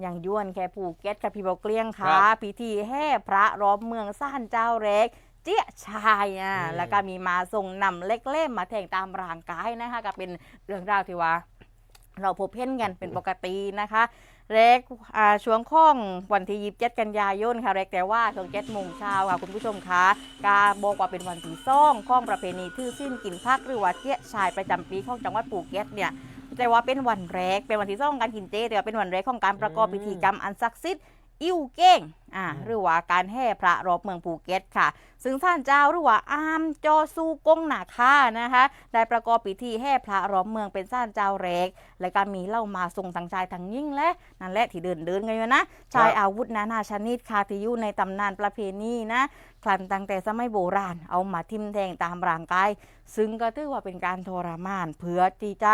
อย่างย้วนแค่ภูเก็ตค่ะพี่บอกเกลี้ยงครัค่ะบพิธีแห่พระรอบเมืองซ่านเจ้าเล็ก เจี๊ยชายอะอืม แล้วก็มีมาส่งนำเล็กเล่มมาแทงตามร่างกายนะคะ ก็เป็นเรื่องราวที่ว่า เราพบเห็นกันเป็นปกตินะคะเล็กอ่าช่วงข้องวันที่ยีิบเจ็ดกันยายนค่ะเล็กแต่ว่าช่วงเจ็ดโมงเช้าค่ะคุณผู้ชมคะกาบอกว่าเป็นวันที่ซ่องข้องประเพณีทื่อสิ้นกินพักหรือว่าเจี๊ยชายประจำปีของจังหวัดภูเก็ตเนี่ย แต่ว่าเป็นวันแรก เป็นวันที่สองการกินเจ แต่ว่าเป็นวันแรกของการประกอบอืมพิธีกรรมอันศักดิ์สิทธิ์อิ่วเก้งอ่าอืมหรือว่าการแห่พระรอบเมืองภูเก็ตค่ะ ซึ่งท่านเจ้าหรือว่าอามจอซูกงหนาค่านะคะได้ประกอบพิธีแห่พระรอบเมืองเป็นท่านเจ้าแรก และก็มีเหล่ามาทรงทางชายทางยิ่งและนั่นแหละที่เดินเดินๆกันอยู่นะชายอาวุธนานาชนิดคาที่อยู่ในตำนานประเพณีนะ คลันตั้งแต่สมัยโบราณ เอามาทิ่มแทงตามร่างกาย ซึ่งก็ถือว่าเป็นการทรมาน เพื่อที่จะ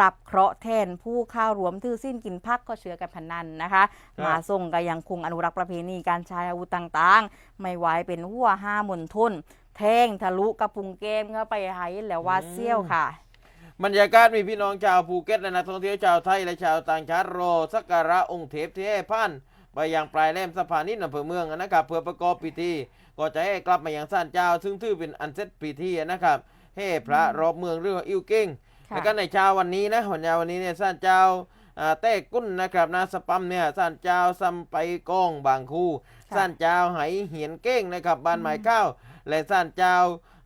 รับเคราะห์แทนผู้เข้ารวมทื่อสิ้นกินพักก็เชื่อกันพนันนะคะครับมาส่งก็ยังคงอนุรักษ์ประเพณีการใช้อาวุธต่างๆ ไม่ไหวเป็นหัวห้ามนทุนแทงทะลุกระพุงเกมเข้าไปหายแล้วว่าเซี่ยวค่ะบรรยากาศมีพี่น้องชาวภูเก็ตและนักท่องเที่ยวชาวไทยและชาวต่างชาติรอสักการะองค์เทพที่ให้พัน ไปยังปลายแหลมสะพานนิดอำเภอเมืองนะครับเพื่อประกอบพิธี ก็จะให้กลับมายังศาลเจ้า ซึ่งถือเป็นอันเสร็จพิธีนะครับให้พระรอบเมืองเรื่องอิวเก้งค่ะแล้วก็ในเช้าวันนี้นะวันยาวันนี้เนี่ยศาลเจ้าอ่าเต้กุ้นนะครับนะสปัมเนี่ยศาลเจ้าซัมไปกองบางคูค่ะศาลเจ้าไหเหียนเก้งนะครับบ้านหมายข้าวและศาลเจ้า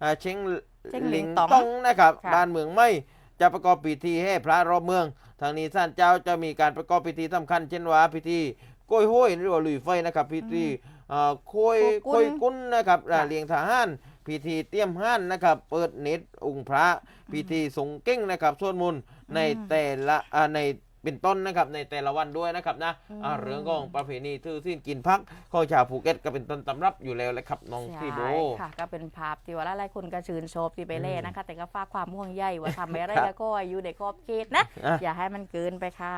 อ่าเชงเช็งหหลิลิงงต๋องต้องนะครับค่ะบ้านเมืองไม่จะประกอบพิธีให้พระรอบเมือง ทางนี้ศาลเจ้าจะมีการประกอบพิธีสำคัญ เช่นว่าพิธี โกยห้วยหรือว่าลุยไฟนะครับพิธีอ่าโคยโคโคกุ้ยนกุ้นนะครับอ่าค่ะเลี้ยงทหารพิธีเตรียมห้านนะครับ เปิดเน็ตองค์พระพิธีสงฆ์เก้งนะครับสวดมนต์ในแต่ละอ่าในเป็นต้นนะครับในแต่ละวันด้วยนะครับนะอ่าอืมเรื่องของประเพณีทื่อสิ้นกินพักของชาวภูเก็ตก็เป็นต้นตำรับอยู่แล้วแหละครับน้องพี่โบ ใช่ค่ะ ก็เป็นภาพที่ว่าหลายๆคนก็ชื่นชอบที่ไปเล่นนะคะ แต่ก็ฝากความห่วงใยว่าทำไม่อะไรครับแล้วก็อายุในขอบเขตนะอะอย่าให้มันเกินไปค่ะ